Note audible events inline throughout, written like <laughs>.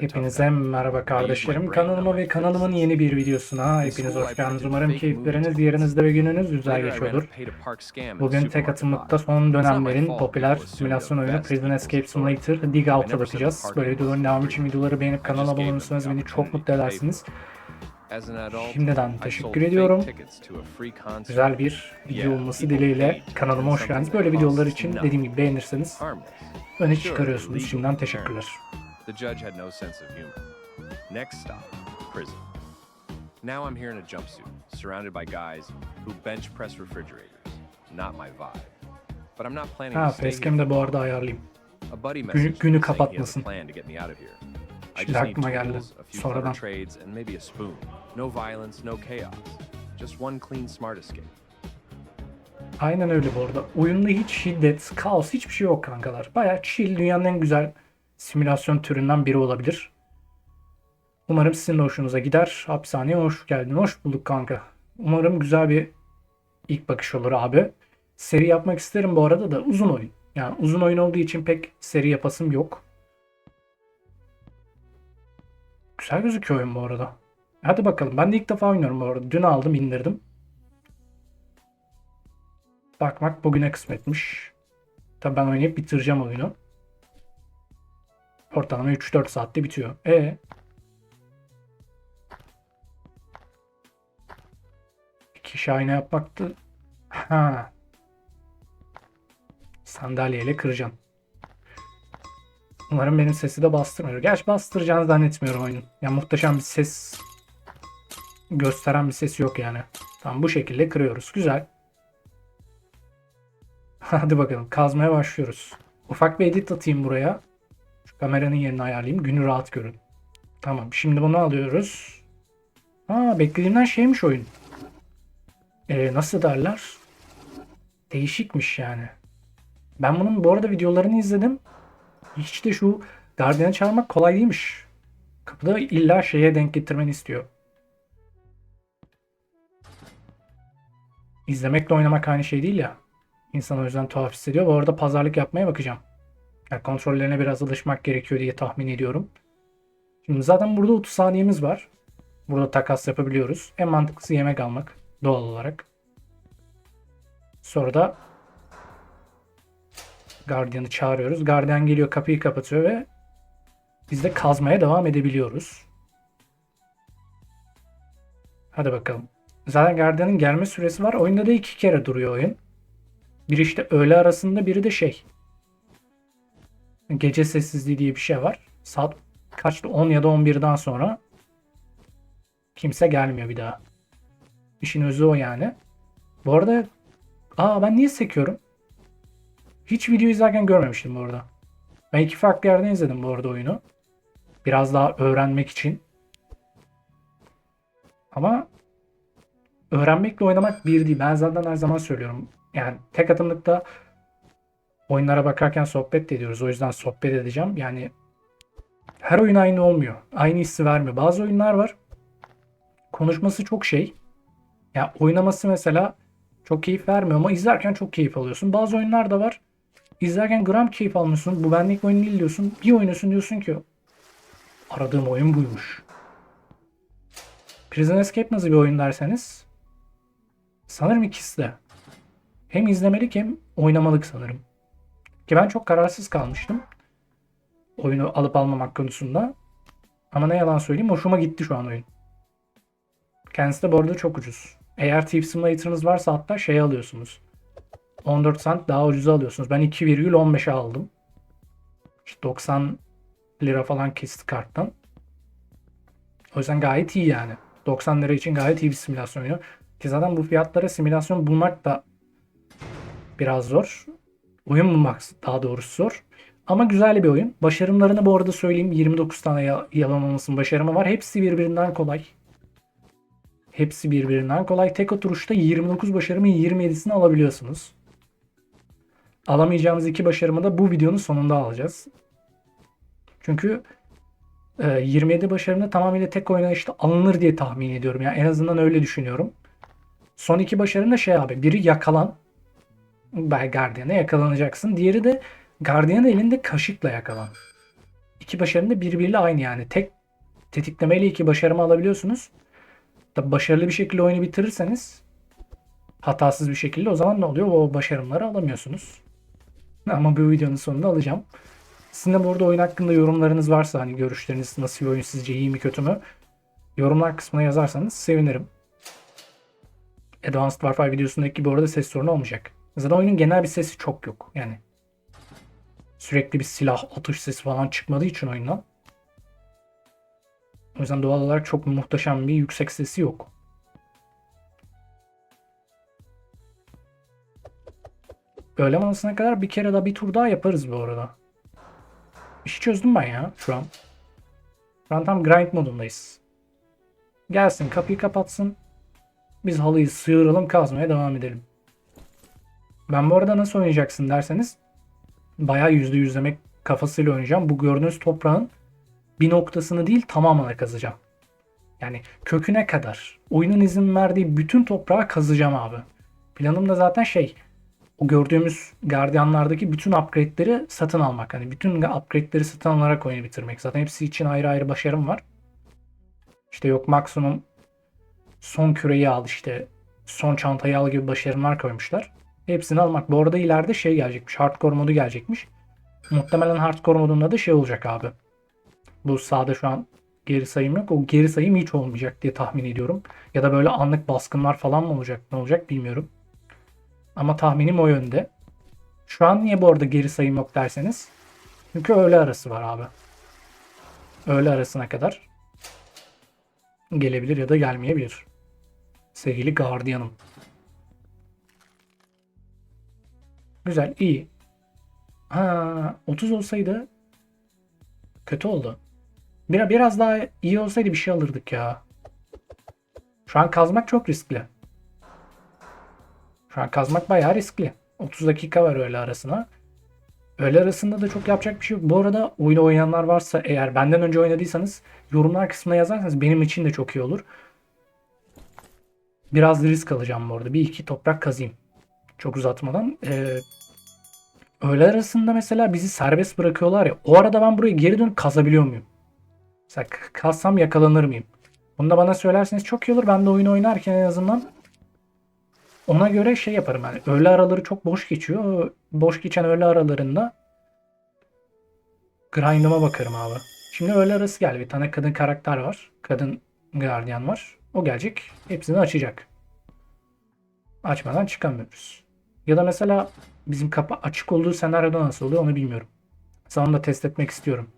Hepinize merhaba kardeşlerim. Kanalıma ve kanalımın yeni bir videosuna hepiniz hoş geldiniz. Umarım keyifleriniz yerinizde ve gününüz güzel geçiyordur. Bugün tek atımlıkta son dönemlerin popüler simülasyon oyunu Prison Escape. Simulator Dig Out'a bakacağız. Böyle videoların devamı için videoları beğenip kanala abone olursanız beni çok mutlu edersiniz. Şimdiden teşekkür ediyorum. Güzel bir video olması dileğiyle kanalıma hoş geldiniz. Böyle videolar için dediğim gibi beğenirseniz öne çıkarıyorsunuz. Şimdiden teşekkürler. The judge had no sense of humor. Next stop, prison. Now I'm here in a jumpsuit, surrounded by guys who bench press refrigerators. Not my vibe. But I'm not planning Ha to stay de bu arada ayarlayayım. A buddy messaged günü kapatmasın. plan to get me out of here. Şimdi aklıma geldi. Sonradan. trades, and maybe a spoon. No violence, no chaos. Just one clean, smart escape. Aynen öyle bu arada. Oyunda hiç şiddet, kaos hiçbir şey yok kankalar. Bayağı chill, dünyanın en güzel simülasyon türünden biri olabilir. Umarım sizin de hoşunuza gider. Hapishaneye hoş geldin. Hoş bulduk kanka. Umarım güzel bir ilk bakış olur abi. Seri yapmak isterim bu arada da uzun oyun. Yani uzun oyun olduğu için pek seri yapasım yok. Güzel gözüküyor oyun bu arada. Hadi bakalım. Ben de ilk defa oynuyorum bu arada. Dün aldım indirdim. Bakmak bugüne kısmetmiş. Tabii ben oynayıp bitireceğim oyunu. Ortalama 3-4 saatte bitiyor. E İki şahane yapmaktı. Ha. Sandalyeyle kıracaksın. Umarım benim sesi de bastırmıyor. Gerçi bastıracağını zannetmiyorum oyunun. Ya muhteşem bir ses gösteren bir sesi yok yani. Tamam bu şekilde kırıyoruz. Güzel. <laughs> Hadi bakalım kazmaya başlıyoruz. Ufak bir edit atayım buraya. Kameranın yerini ayarlayayım. Günü rahat görün. Tamam şimdi bunu alıyoruz. Aa beklediğimden şeymiş oyun. Ee, nasıl derler? Değişikmiş yani. Ben bunun bu arada videolarını izledim. Hiç de şu gardiyanı çağırmak kolay değilmiş. Kapıda illa şeye denk getirmeni istiyor. İzlemekle oynamak aynı şey değil ya. İnsan o yüzden tuhaf hissediyor. Bu arada pazarlık yapmaya bakacağım. Yani kontrollerine biraz alışmak gerekiyor diye tahmin ediyorum. Şimdi zaten burada 30 saniyemiz var. Burada takas yapabiliyoruz. En mantıklısı yemek almak doğal olarak. Sonra da gardiyanı çağırıyoruz. Gardiyan geliyor kapıyı kapatıyor ve biz de kazmaya devam edebiliyoruz. Hadi bakalım. Zaten gardiyanın gelme süresi var. Oyunda da iki kere duruyor oyun. Biri işte öğle arasında biri de şey. Gece sessizliği diye bir şey var. Saat kaçtı? 10 ya da 11'den sonra kimse gelmiyor bir daha. İşin özü o yani. Bu arada aa ben niye sekiyorum? Hiç video izlerken görmemiştim bu arada. Ben iki farklı yerden izledim bu arada oyunu. Biraz daha öğrenmek için. Ama öğrenmekle oynamak bir değil. Ben zaten her zaman söylüyorum. Yani tek atımlıkta oyunlara bakarken sohbet de ediyoruz. O yüzden sohbet edeceğim. Yani her oyun aynı olmuyor. Aynı hissi vermiyor. Bazı oyunlar var. Konuşması çok şey. Ya oynaması mesela çok keyif vermiyor ama izlerken çok keyif alıyorsun. Bazı oyunlar da var. İzlerken gram keyif almıyorsun. Bu benlik oyun değil diyorsun. Bir oynuyorsun diyorsun ki aradığım oyun buymuş. Prison Escape nasıl bir oyun derseniz sanırım ikisi de. Hem izlemelik hem oynamalık sanırım. Ki ben çok kararsız kalmıştım. Oyunu alıp almamak konusunda. Ama ne yalan söyleyeyim hoşuma gitti şu an oyun. Kendisi de bu arada çok ucuz. Eğer Thief Simulator'ınız varsa hatta şey alıyorsunuz. 14 cent daha ucuza alıyorsunuz. Ben 2,15'e aldım. İşte 90 lira falan kesti karttan. O yüzden gayet iyi yani. 90 lira için gayet iyi bir simülasyon oyunu. Ki zaten bu fiyatlara simülasyon bulmak da biraz zor. Oyun bulmak daha doğrusu zor. Ama güzel bir oyun. Başarımlarını bu arada söyleyeyim. 29 tane ya- yalan olmasın başarımı var. Hepsi birbirinden kolay. Hepsi birbirinden kolay. Tek oturuşta 29 başarımın 27'sini alabiliyorsunuz. Alamayacağımız iki başarımı da bu videonun sonunda alacağız. Çünkü e, 27 başarımda tamamıyla tek oynayışta alınır diye tahmin ediyorum. Yani en azından öyle düşünüyorum. Son iki başarım da şey abi. Biri yakalan. Bay Guardian'a yakalanacaksın. Diğeri de Guardian elinde kaşıkla yakalan. iki başarım da birbiriyle aynı yani. Tek tetiklemeyle iki başarımı alabiliyorsunuz. Tabi başarılı bir şekilde oyunu bitirirseniz hatasız bir şekilde o zaman ne oluyor? O başarımları alamıyorsunuz. Ama bu videonun sonunda alacağım. Sizin de bu arada oyun hakkında yorumlarınız varsa hani görüşleriniz nasıl bir oyun sizce iyi mi kötü mü? Yorumlar kısmına yazarsanız sevinirim. Advanced Warfare videosundaki bu arada ses sorunu olmayacak. Zaten oyunun genel bir sesi çok yok. Yani sürekli bir silah atış sesi falan çıkmadığı için oyundan. O yüzden doğal olarak çok muhteşem bir yüksek sesi yok. Öğle molasına kadar bir kere daha bir tur daha yaparız bu arada. İşi çözdüm ben ya şu an. Şu an tam grind modundayız. Gelsin kapıyı kapatsın. Biz halıyı sıyıralım kazmaya devam edelim. Ben bu arada nasıl oynayacaksın derseniz bayağı yüzde yüzlemek kafasıyla oynayacağım. Bu gördüğünüz toprağın bir noktasını değil tamamını kazacağım. Yani köküne kadar oyunun izin verdiği bütün toprağı kazacağım abi. Planım da zaten şey o gördüğümüz gardiyanlardaki bütün upgrade'leri satın almak. Hani bütün upgrade'leri satın alarak oyunu bitirmek. Zaten hepsi için ayrı ayrı başarım var. İşte yok maksimum son küreyi al işte son çantayı al gibi başarımlar koymuşlar. Hepsini almak. Bu arada ileride şey gelecekmiş. Hardcore modu gelecekmiş. Muhtemelen hardcore modunda da şey olacak abi. Bu sağda şu an geri sayım yok. O geri sayım hiç olmayacak diye tahmin ediyorum. Ya da böyle anlık baskınlar falan mı olacak ne olacak bilmiyorum. Ama tahminim o yönde. Şu an niye bu arada geri sayım yok derseniz. Çünkü öğle arası var abi. Öğle arasına kadar gelebilir ya da gelmeyebilir. Sevgili gardiyanım. Güzel, iyi. Ha, 30 olsaydı kötü oldu. Bir, biraz daha iyi olsaydı bir şey alırdık ya. Şu an kazmak çok riskli. Şu an kazmak bayağı riskli. 30 dakika var öğle arasına. Öğle arasında da çok yapacak bir şey yok. Bu arada oyunu oynayanlar varsa eğer benden önce oynadıysanız yorumlar kısmına yazarsanız benim için de çok iyi olur. Biraz risk alacağım bu arada. Bir iki toprak kazayım. Çok uzatmadan. Ee, öğle arasında mesela bizi serbest bırakıyorlar ya. O arada ben burayı geri dönüp kazabiliyor muyum? Mesela kazsam yakalanır mıyım? Bunu da bana söylerseniz çok iyi olur. Ben de oyunu oynarken en azından ona göre şey yaparım yani. Öğle araları çok boş geçiyor. Boş geçen öğle aralarında grind'ıma bakarım abi. Şimdi öğle arası geldi. Bir tane kadın karakter var. Kadın gardiyan var. O gelecek. Hepsini açacak. Açmadan çıkamıyoruz. Ya da mesela bizim kapı açık olduğu senaryoda nasıl oluyor onu bilmiyorum. Onu da test etmek istiyorum.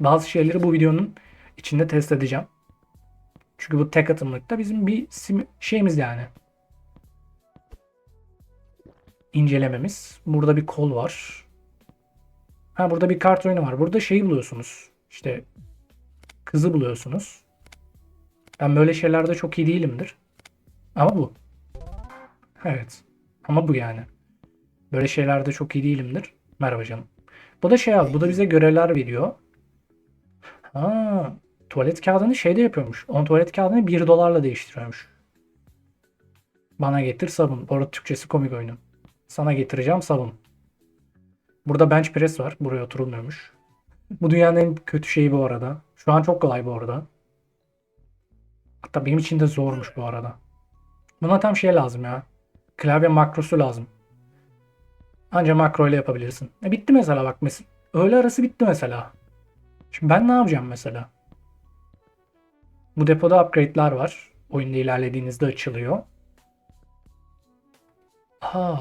Bazı şeyleri bu videonun içinde test edeceğim. Çünkü bu tek atımlıkta bizim bir şeyimiz yani. İncelememiz. Burada bir kol var. Ha burada bir kart oyunu var. Burada şeyi buluyorsunuz. İşte kızı buluyorsunuz. Ben böyle şeylerde çok iyi değilimdir. Ama bu. Evet. Ama bu yani. Böyle şeylerde çok iyi değilimdir. Merhaba canım. Bu da şey abi. Bu da bize görevler veriyor. Ha, tuvalet kağıdını şeyde yapıyormuş. On tuvalet kağıdını 1 dolarla değiştiriyormuş. Bana getir sabun. Bu arada Türkçesi komik oyunun. Sana getireceğim sabun. Burada bench press var. Buraya oturulmuyormuş. Bu dünyanın en kötü şeyi bu arada. Şu an çok kolay bu arada. Hatta benim için de zormuş bu arada. Buna tam şey lazım ya. Klavye makrosu lazım. Anca makro ile yapabilirsin. E bitti mesela bak. Mes öğle arası bitti mesela. Şimdi ben ne yapacağım mesela? Bu depoda upgrade'ler var. Oyunda ilerlediğinizde açılıyor. Aa.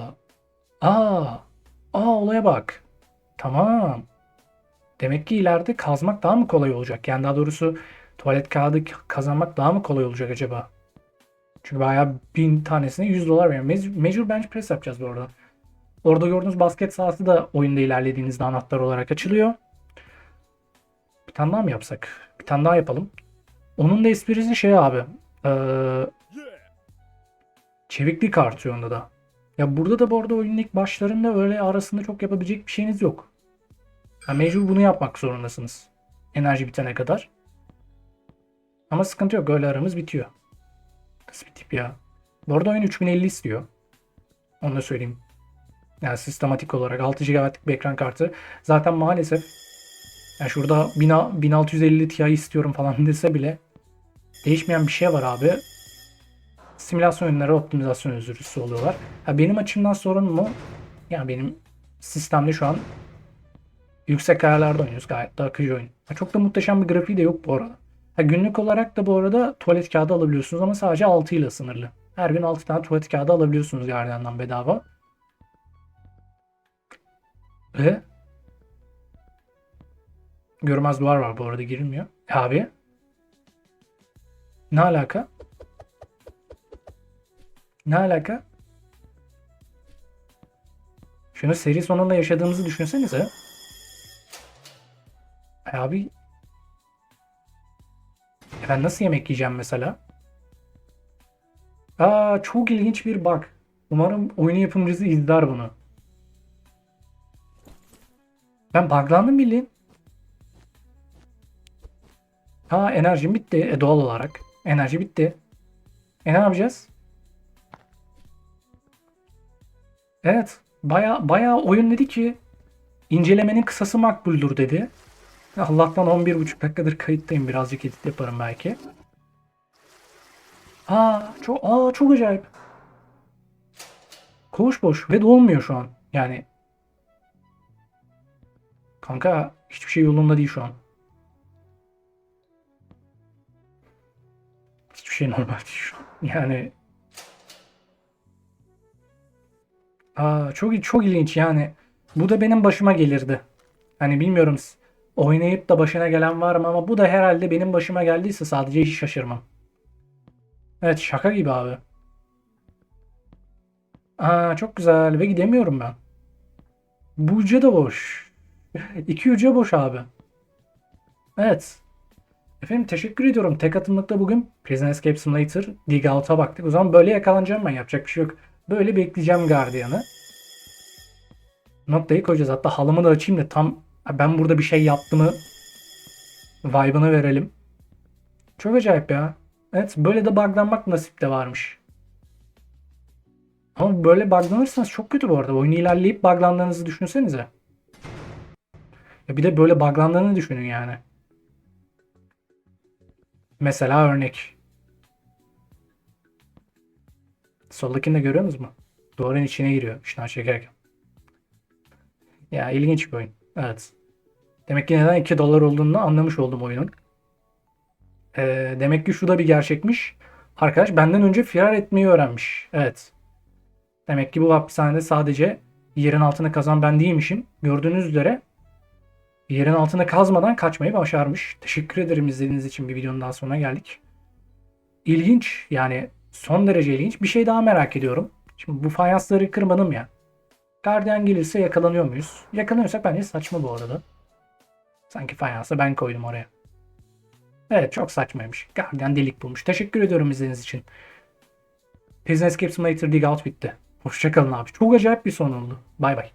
Aa. Aa olaya bak. Tamam. Demek ki ileride kazmak daha mı kolay olacak? Yani daha doğrusu tuvalet kağıdı kazanmak daha mı kolay olacak acaba? Çünkü bayağı bin tanesine 100 dolar veriyor. Mec- Mecbur bench press yapacağız bu arada. Orada gördüğünüz basket sahası da oyunda ilerlediğinizde anahtar olarak açılıyor. Bir tane daha mı yapsak? Bir tane daha yapalım. Onun da esprisi şey abi. Ee, çeviklik artıyor onda da. Ya burada da bu arada oyunun ilk başlarında öyle arasında çok yapabilecek bir şeyiniz yok. Ya mecbur bunu yapmak zorundasınız. Enerji bitene kadar. Ama sıkıntı yok. Öyle aramız bitiyor. Nasıl bir tip ya? Bu arada oyun 3050 istiyor. Onu da söyleyeyim. Yani sistematik olarak 6 GB'lık bir ekran kartı. Zaten maalesef Yani şurada 1000 1650 Ti istiyorum falan <laughs> dese bile değişmeyen bir şey var abi. Simülasyon oyunları optimizasyon özürlüsü oluyorlar. Ha, benim açımdan sorun mu? Yani benim sistemde şu an yüksek ayarlarda oynuyoruz. Gayet de akıcı oyun. Ha, çok da muhteşem bir grafiği de yok bu arada. Ha, günlük olarak da bu arada tuvalet kağıdı alabiliyorsunuz ama sadece 6 ile sınırlı. Her gün 6 tane tuvalet kağıdı alabiliyorsunuz Guardian'dan bedava. Ve görmez duvar var bu arada girilmiyor. E abi ne alaka? Ne alaka? Şunu seri sonunda yaşadığımızı düşünsenize. E abi e ben nasıl yemek yiyeceğim mesela? Aa çok ilginç bir bug. Umarım oyun yapımcısı izler bunu. Ben buglandım bildiğin. Ha enerjim bitti e, doğal olarak. Enerji bitti. E ne yapacağız? Evet. Baya baya oyun dedi ki incelemenin kısası makbuldür dedi. Allah'tan 11,5 dakikadır kayıttayım. Birazcık edit yaparım belki. Aa çok aa çok acayip. Koğuş boş ve dolmuyor şu an. Yani kanka hiçbir şey yolunda değil şu an. Hiçbir şey normal değil şu an. Yani Aa, çok çok ilginç yani. Bu da benim başıma gelirdi. Hani bilmiyorum oynayıp da başına gelen var mı ama bu da herhalde benim başıma geldiyse sadece hiç şaşırmam. Evet şaka gibi abi. Aa, çok güzel ve gidemiyorum ben. Bu ucu da boş. <laughs> İki ucu boş abi. Evet. Efendim teşekkür ediyorum. Tek atımlıkta bugün Prison Escape Simulator Dig Out'a baktık. O zaman böyle yakalanacağım ben. Yapacak bir şey yok. Böyle bekleyeceğim gardiyanı. Noktayı koyacağız. Hatta halımı da açayım da tam ben burada bir şey yaptığımı vibe'ını verelim. Çok acayip ya. Evet böyle de buglanmak nasip de varmış. Ama böyle buglanırsanız çok kötü bu arada. Oyunu ilerleyip buglandığınızı düşünsenize. Ya bir de böyle buglandığını düşünün yani. Mesela örnek. Soldakini de görüyor musunuz mu? Duvarın içine giriyor şınav çekerken. Ya ilginç bir oyun. Evet. Demek ki neden 2 dolar olduğunu anlamış oldum oyunun. Ee, demek ki şu da bir gerçekmiş. Arkadaş benden önce firar etmeyi öğrenmiş. Evet. Demek ki bu hapishanede sadece yerin altını kazan ben değilmişim. Gördüğünüz üzere yerin altını kazmadan kaçmayı başarmış. Teşekkür ederim izlediğiniz için bir videonun daha sonuna geldik. İlginç yani son derece ilginç. Bir şey daha merak ediyorum. Şimdi bu fayansları kırmadım ya. Gardiyan gelirse yakalanıyor muyuz? Yakalanıyorsak bence saçma bu arada. Sanki fayansı ben koydum oraya. Evet çok saçmaymış. Gardiyan delik bulmuş. Teşekkür ediyorum izlediğiniz için. Prison Escape Simulator Dig Out bitti. Hoşçakalın abi. Çok acayip bir son oldu. Bay bay.